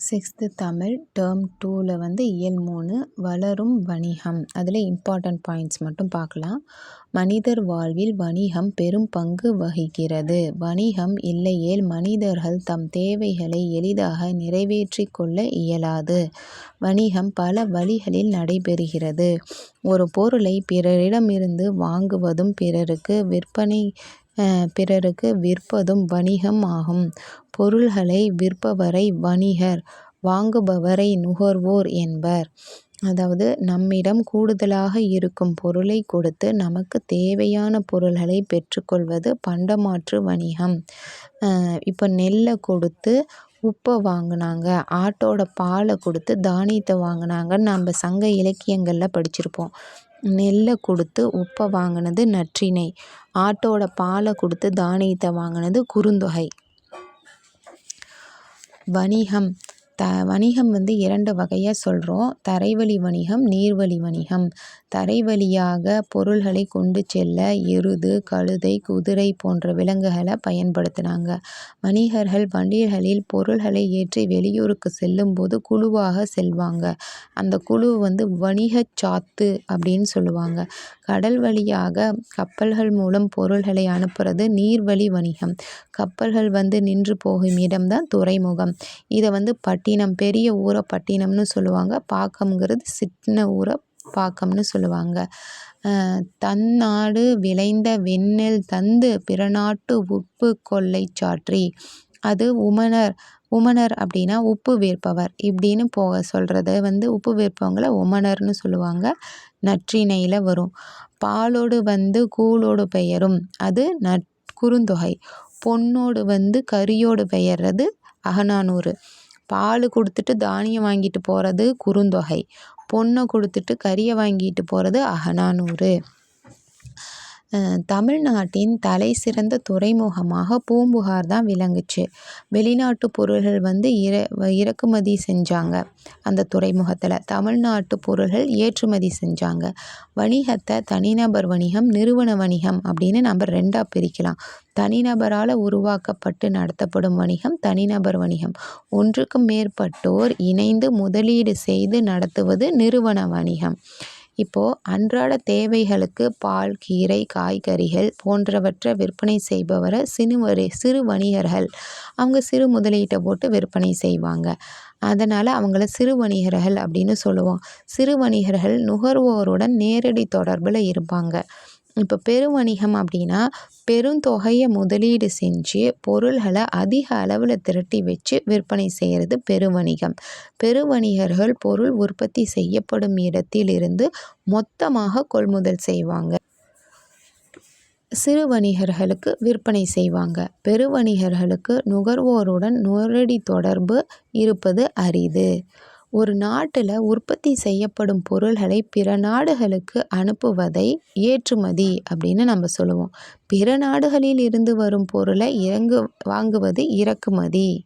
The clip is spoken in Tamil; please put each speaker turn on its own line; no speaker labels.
சிக்ஸ்த்து தமிழ் டேர்ம் டூவில் வந்து இயல் மூணு வளரும் வணிகம். அதில் இம்பார்ட்டண்ட் பாயிண்ட்ஸ் மட்டும் பார்க்கலாம் மனிதர் வாழ்வில் வணிகம் பெரும் பங்கு வகிக்கிறது. வணிகம் இல்லையேல் மனிதர்கள் தம் தேவைகளை எளிதாக நிறைவேற்றி கொள்ள இயலாது. வணிகம் பல வழிகளில் நடைபெறுகிறது. ஒரு பொருளை பிறரிடமிருந்து வாங்குவதும் பிறருக்கு விற்பனை பிறருக்கு விற்பதும் வணிகம் ஆகும். பொருள்களை விற்பவரை வணிகர் வாங்குபவரை நுகர்வோர் என்பர். அதாவது நம்மிடம் கூடுதலாக இருக்கும் பொருளை கொடுத்து நமக்கு தேவையான பொருள்களை பெற்றுக்கொள்வது பண்டமாற்று வணிகம். இப்போ நெல்லை கொடுத்து உப்பை வாங்கினாங்க ஆட்டோட பாலை கொடுத்து தானியத்தை வாங்கினாங்கன்னு நம்ம சங்க இலக்கியங்களில் படிச்சிருப்போம். நெல்லை கொடுத்து உப்பை வாங்கினது நற்றிணை. ஆட்டோட பாலை கொடுத்து தானியத்தை வாங்கினது குறுந்தொகை. வணிகம். த வணிகம் வந்து இரண்டு வகையாக சொல்கிறோம் தரைவழி வணிகம் நீர்வழி வணிகம். தரை வழியாக பொருள்களை கொண்டு செல்ல எருது கழுதை குதிரை போன்ற விலங்குகளை பயன்படுத்தினாங்க. வணிகர்கள் வண்டிகளில் பொருள்களை ஏற்றி வெளியூருக்கு செல்லும்போது குழுவாக செல்வாங்க. அந்த குழு வந்து வணிகச் சாத்து அப்படின்னு சொல்லுவாங்க. கடல் வழியாக கப்பல்கள் மூலம் பொருள்களை அனுப்புறது நீர்வழி வணிகம். கப்பல்கள் வந்து நின்று போகும் இடம்தான் துறைமுகம். இதை வந்து பட்டினம் பெரிய ஊரை பட்டினம்னு சொல்லுவாங்க. பாக்கம்ங்கிறது சின்ன ஊரை பாக்கம்னு சொல்லுவாங்க. தன்னாடு விளைந்த வெண்ணெல் தந்து பிறநாட்டு உப்பு கொள்ளை சாற்றி. அது உமனர் உமனர் அப்படின்னா உப்பு வேர்ப்பவர். இப்படின்னு போக சொல்கிறத வந்து உப்பு வேர்ப்பவங்கள உமனர்னு சொல்லுவாங்க. நற்றிணையில் வரும். பாலோடு வந்து கூழோடு பெயரும். அது நற் குறுந்தொகை. பொன்னோடு வந்து கரியோடு பெயர்றது அகநானூறு. பால் கொடுத்துட்டு தானியம் வாங்கிட்டு போகிறது குறுந்தொகை. பொண்ணை கொடுத்துட்டு கறியை வாங்கிட்டு போகிறது அகநானூறு. தமிழ்நாட்டின் தலை சிறந்த துறைமுகமாக பூம்புகார் தான் விளங்குச்சு. வெளிநாட்டு பொருள்கள் வந்து இற இறக்குமதி செஞ்சாங்க அந்த துறைமுகத்தில். தமிழ்நாட்டு பொருள்கள் ஏற்றுமதி செஞ்சாங்க. வணிகத்தை தனிநபர் வணிகம் நிறுவன வணிகம் அப்படின்னு நம்ம ரெண்டாக பிரிக்கலாம். தனிநபரால் உருவாக்கப்பட்டு நடத்தப்படும் வணிகம் தனிநபர் வணிகம். ஒன்றுக்கும் மேற்பட்டோர் இணைந்து முதலீடு செய்து நடத்துவது நிறுவன வணிகம். இப்போது அன்றாட தேவைகளுக்கு பால் கீரை காய்கறிகள் போன்றவற்றை விற்பனை செய்பவரை சிறுவரி சிறு வணிகர்கள். அவங்க சிறு முதலீட்டை போட்டு விற்பனை செய்வாங்க. அதனால் அவங்கள சிறு வணிகர்கள் அப்படின்னு சொல்லுவோம். சிறு வணிகர்கள் நுகர்வோருடன் நேரடி தொடர்பில் இருப்பாங்க. இப்போ பெருவணிகம் அப்படின்னா பெருந்தொகையை முதலீடு செஞ்சு பொருள்களை அதிக அளவில் திரட்டி வச்சு விற்பனை செய்கிறது பெருவணிகம். பெருவணிகர்கள் பொருள் உற்பத்தி செய்யப்படும் இடத்தில் இருந்து மொத்தமாக கொள்முதல் செய்வாங்க. சிறு வணிகர்களுக்கு விற்பனை செய்வாங்க. பெருவணிகர்களுக்கு நுகர்வோருடன் நேரடி தொடர்பு இருப்பது அரிது. ஒரு நாட்டில் உற்பத்தி செய்யப்படும் பொருள்களை பிற நாடுகளுக்கு அனுப்புவதை ஏற்றுமதி அப்படின்னு நம்ம சொல்லுவோம். பிற நாடுகளில் இருந்து வரும் பொருளை இறங்கு வாங்குவது இறக்குமதி.